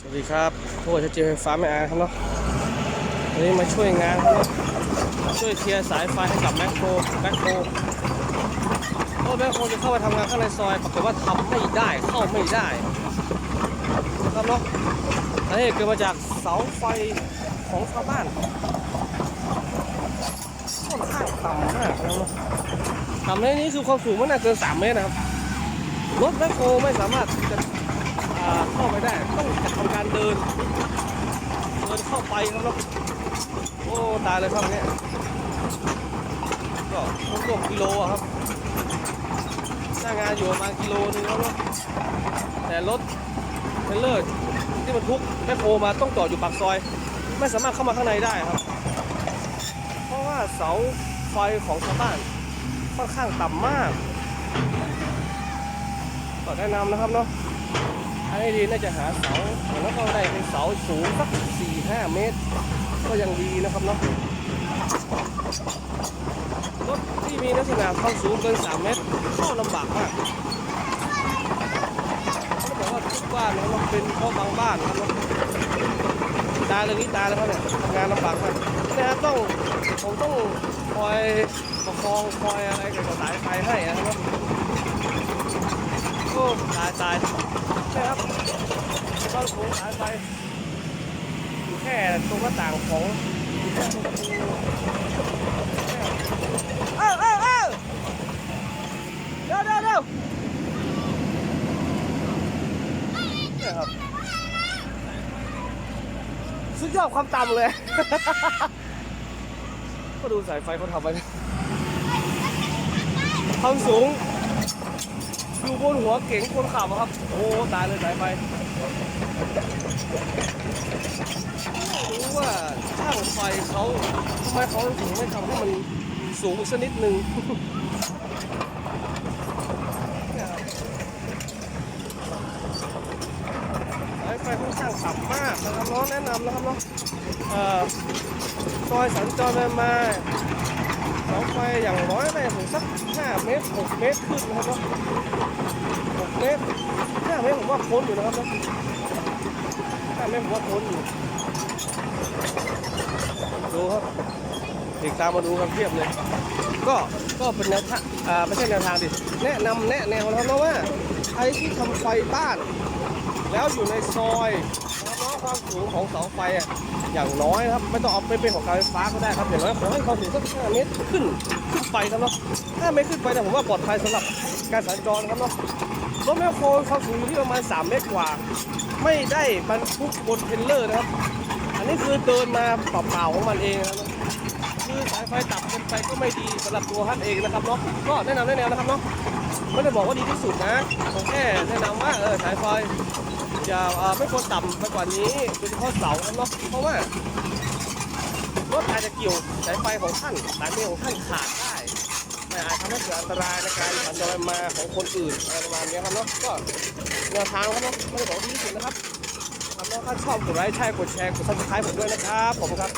สวัสดีครับพวกชัดเจนไฟฟ้าไม่อาครับเนาะวันนี้มาช่วยงานครับช่วยเคลียร์สายไฟให้กับแมคโครแมคโครเพราะแมคโครจะเข้าไปทำงานข้างในซอยปรากฏว่าทำไม่ได้เข้าไม่ได้นะครับเนาะสาเหตุเกิดมาจากเสาไฟของชาวบ้านค่อนข้างต่ำมากนะครับเนาะต่ำในนี้คือความสูงม่น่าเกิน3เมตรนะครับรถแมคโครไม่สามารถจะ เข้าไปได้ต้องจัดทำการเดิน เดินเข้าไปครับแล้วโอ้ตายเลยครับเนี่ยก็รวมๆกิโลครับหน้างานอยู่ประมาณกิโลนึงแล้วเนอะแต่รถเทรลเลอร์ที่บรรทุกแมคโครมาต้องจอดอยู่ปากซอย ไม่สามารถเข้ามาข้างในได้ครับ เพราะว่าเสาไฟของชาวบ้านค่อนข้างต่ำมากก็แนะนำนะครับเนาะ ทางที่ดีน่าจะหาเสาแล้วก็ได้เป็นเสาสูงสักสี่ห้าเมตร ก็ยังดีนะครับเนาะรถที่มีลักษณะความสูงเกินสามเมตรเข้าลำบากมากเขาบอกว่าทุกบ้านนะครับมันเป็นเพราะบางบ้านนะครับตายเลยนี่ตายแล้วครับเนี่ยทำงานลำบากมากนะฮะต้องผมต้องคอยประคองคอยอะไรเกี่ยวกับสายไฟให้นะครับโอ้ตายตาย ใช่ครับก็สูงสายไฟอยู่แค่ตรงหน้าต่างของแค่ตรงประตูเอ้าเอ้าเอ้าเร็วเร็วเร็วเนี่ยครับสุดยอดความต่ำเลย ก็ดูสายไฟเขาทำไปความสูง อยู่บนหัวเก๋งคนขับอะครับ โอ้ตายเลยสายไฟไม่รู้ว่าช่างไฟเขาทำไมเขาถึงไม่ทำให้มันสูงสักนิดนึงสายไฟค่อนข้างต่ำมากนะครับน้องแนะนำนะครับนาะเอ่อซอยสัญจรไปมา ไปอย่างน้อยได้ถึงสัก5เมตร6เมตรขึ้นนะครับหกเมตรห้าเมตรผมว่าพ้นอยู่นะครับนะห้าเมตรผมว่าพ้นอยู่ดูครับเด็กตามมาดูกันเทียบเลย ก็ก็เป็นแนวทางอ่าไม่ใช่แนวทางดิแนะนำแนะแนวนะครับนะว่า ใครที่ทำไฟบ้าน แล้วอยู่ในซอยนะครับความสูงของเสาไฟอย่างน้อยนะครับ ไม่ต้องเอาไปเป็นของการไฟฟ้าก็ได้ครับอย่างน้อยขอให้ความสูงสัก5เมตรขึ้นขึ้นไปครับเนาะ5เมตรขึ้นไปเนี่ยผมว่าปลอดภัยสำหรับการสัญจรครับเนาะรถแมคโครความสูงอยู่ที่ประมาณ 3 เมตรกว่า ไม่ได้บรรทุกบนเทรลเลอร์นะครับ อันนี้คือเดินมาเปล่าๆของมันเองนะครับคือสายไฟตับเป็นไปก็ไม่ดีสำหรับตัวท่านเองนะครับเนาะก็แนะนำแนะแนวนะครับเนาะ ไม่ได้บอกว่าดีที่สุดนะ ผมแค่แนะนำว่าเออสายไฟอย่าไม่ควรต่ำไปกว่านี้โดยเฉพาะเสาครับเนาะเพราะว่ารถอาจจะเกี่ยวสายไฟของท่านสายเมของท่านขาดได้แต่อาจทำให้เกิดอันตรายในการสัญจรมาของคนอื่นอะไรประมาณนี้ครับเนาะก็แนวทางครับเนาะไม่ได้บอกว่าดีที่สุดนะครับครับเนาะถ้าชอบกดไลค์ใช่กดแชร์กดซับสไครต์ผมด้วยนะครับผมครับ